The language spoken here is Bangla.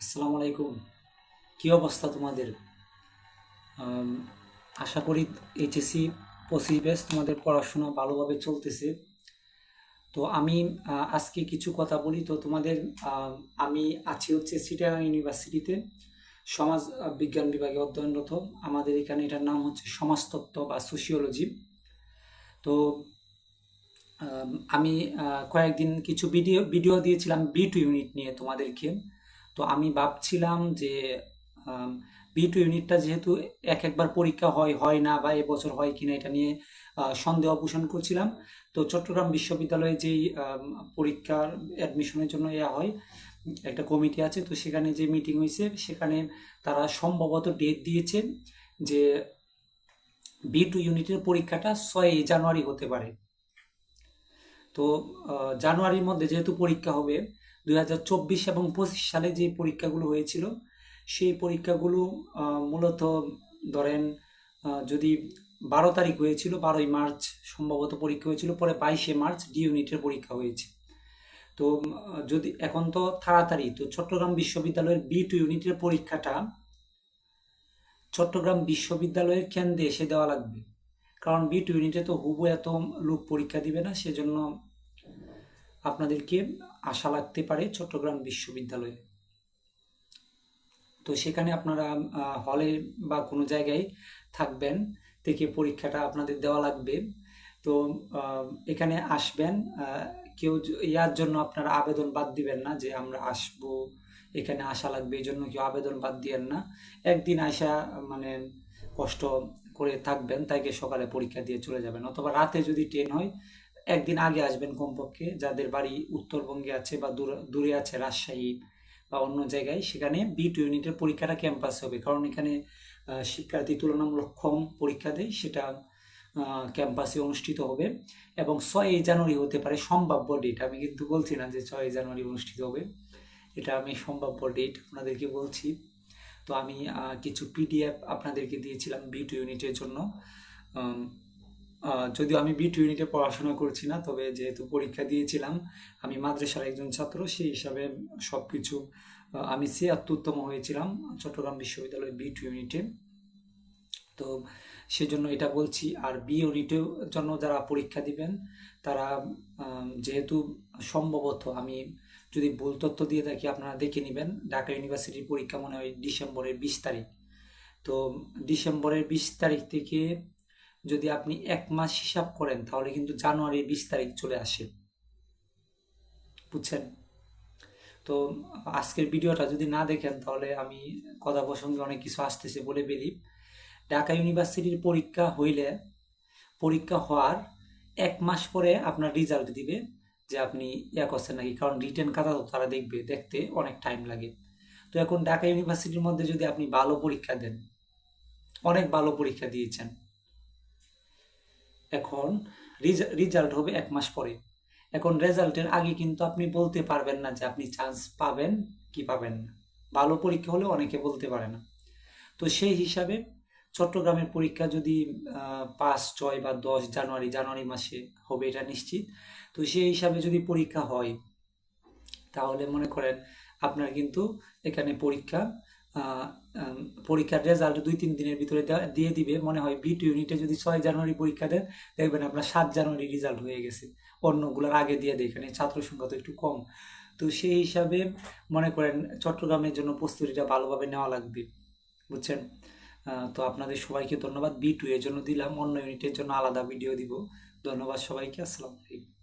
আসসালামু আলাইকুম। কী অবস্থা তোমাদের? আশা করি এইচএসসি পঁচিশ ব্যাচ তোমাদের পড়াশোনা ভালোভাবে চলতেছে। তো আমি আজকে কিছু কথা বলি। তো তোমাদের আমি আছি হচ্ছে চিটাগাং ইউনিভার্সিটিতে, সমাজ বিজ্ঞান বিভাগে অধ্যয়নরত। আমাদের এখানে এটার নাম হচ্ছে সমাজতত্ত্ব বা সোশিওলজি তো আমি কয়েকদিন কিছু ভিডিও ভিডিও দিয়েছিলাম বি টু ইউনিট নিয়ে তোমাদেরকে। তো আমি ভাবছিলাম যে বি টু ইউনিটটা যেহেতু এক একবার পরীক্ষা হয় হয় না বা এবছর হয় কিনা এটা নিয়ে সন্দেহ পোষণ করছিলাম। তো চট্টগ্রাম বিশ্ববিদ্যালয়ে যেই পরীক্ষার অ্যাডমিশনের জন্য ইয়া হয়, একটা কমিটি আছে, তো সেখানে যে মিটিং হয়েছে, সেখানে তারা সম্ভবত ডেট দিয়েছে যে বি টু ইউনিটের পরীক্ষাটা ছয়ই জানুয়ারি হতে পারে। তো জানুয়ারির মধ্যে যেহেতু পরীক্ষা হবে দুই হাজার চব্বিশ এবং পঁচিশ সালে যে পরীক্ষাগুলো হয়েছিল, সেই পরীক্ষাগুলো মূলত ধরেন যদি বারো তারিখ হয়েছিল, বারোই মার্চ সম্ভবত পরীক্ষা হয়েছিল, পরে বাইশে মার্চ ডি ইউনিটের পরীক্ষা হয়েছে। তো, যদি এখন তো তাড়াতাড়ি, তো চট্টগ্রাম বিশ্ববিদ্যালয়ের বি টু ইউনিটের পরীক্ষাটা চট্টগ্রাম বিশ্ববিদ্যালয়ের কেন্দ্রে এসে দেওয়া লাগবে। কারণ বি টু ইউনিটে তো হুবু এত লোক পরীক্ষা দিবে না, সেজন্য আপনাদেরকে আশা লাগতে পারে চট্টগ্রাম বিশ্ববিদ্যালয়ে। তো সেখানে আপনারা হলে বা কোনো জায়গায় থাকবেন, থেকে পরীক্ষাটা আপনাদের দেওয়া লাগবে। তো এখানে আসবেন কেউ ইয়ার জন্য আপনারা আবেদন বাদ দিবেন না যে আমরা আসব, এখানে আসা লাগবে, এই জন্য কেউ আবেদন বাদ দিয়েন না। একদিন আসা মানে কষ্ট করে থাকবেন, তাইকে সকালে পরীক্ষা দিয়ে চলে যাবেন। অথবা রাতে যদি ট্রেন হয় একদিন আগে আসবেন কমপক্ষে, যাদের বাড়ি উত্তরবঙ্গে আছে বা দূর- আছে রাজশাহী বা অন্য জায়গায়, সেখানে বি টু ইউনিটের পরীক্ষাটা ক্যাম্পাসে হবে। কারণ এখানে শিক্ষার্থী তুলনামূলক কম পরীক্ষা দেয়, সেটা ক্যাম্পাসে অনুষ্ঠিত হবে। এবং ছয়ই জানুয়ারি হতে পারে সম্ভাব্য ডেট আমি কিন্তু বলছি না যে ছয়ই জানুয়ারি অনুষ্ঠিত হবে। এটা আমি সম্ভাব্য ডেট আপনাদেরকে বলছি। তো আমি কিছু পিডিএফ আপনাদেরকে দিয়েছিলাম বি টু ইউনিটের জন্য। যদিও আমি বি টু ইউনিটে পড়াশোনা করছি না, তবে যেহেতু পরীক্ষা দিয়েছিলাম, আমি মাদ্রাসার একজন ছাত্র সেই হিসাবে সব কিছু আমি ছিয়াত্তরতম হয়েছিলাম চট্টগ্রাম বিশ্ববিদ্যালয়ের বি টু ইউনিটে তো সেজন্য এটা বলছি, আর বি ইউনিটের জন্য যারা পরীক্ষা দিবেন, তারা যেহেতু সম্ভবত আমি যদি ভুল তথ্য দিয়ে থাকি, আপনারা দেখে নেবেন, ঢাকা ইউনিভার্সিটির পরীক্ষা মনে হয় ডিসেম্বরের বিশ তারিখ। তো ডিসেম্বরের বিশ তারিখ থেকে যদি আপনি এক মাস হিসাব করেন, তাহলে কিন্তু জানুয়ারির বিশ তারিখ চলে আসে। বুঝছেন? তো আজকের ভিডিওটা যদি না দেখেন, তাহলে আমি কথা প্রসঙ্গে অনেক কিছু আসতেছে বলে বেলি। ঢাকা ইউনিভার্সিটির পরীক্ষা হইলে, পরীক্ষা হওয়ার এক মাস পরে আপনার রেজাল্ট দিবে যে আপনি ইয়া করছেন নাকি, কারণ রিটেন খাতা তো তারা দেখবে, দেখতে অনেক টাইম লাগে। তো এখন ঢাকা ইউনিভার্সিটির মধ্যে যদি আপনি ভালো পরীক্ষা দেন, অনেক ভালো পরীক্ষা দিয়েছেন এখন রেজাল্ট হবে এক মাস পরে। এখন রেজাল্টের আগে কিন্তু আপনি বলতে পারবেন না যে আপনি চান্স পাবেন কি পাবেন না। ভালো পরীক্ষা হলে অনেকে বলতে পারে না। তো সেই হিসাবে চট্টগ্রামের পরীক্ষা যদি পাঁচ, ছয় বা দশ জানুয়ারি জানুয়ারি মাসে হবে এটা নিশ্চিত। তো সেই হিসাবে যদি পরীক্ষা হয়, তাহলে মনে করেন আপনার কিন্তু এখানে পরীক্ষা পরীক্ষার রেজাল্ট দুই, তিন দিনের ভিতরে দিয়ে দিবে। মনে হয় বি টু ইউনিটে যদি ছয় জানুয়ারি পরীক্ষা দেন, দেখবেন আপনার সাত জানুয়ারি রেজাল্ট হয়ে গেছে। অন্যগুলোর আগে দিয়ে দেয়, এখানে ছাত্র সংখ্যা তো একটু কম। তো সেই হিসাবে মনে করেন চট্টগ্রামের জন্য প্রস্তুতিটা ভালোভাবে নেওয়া লাগবে। বুঝছেন? তো আপনাদের সবাইকে ধন্যবাদ। বি টু এর জন্য দিলাম, অন্য ইউনিটের জন্য আলাদা ভিডিও দিব। ধন্যবাদ সবাইকে, আসসালামু আলাইকুম।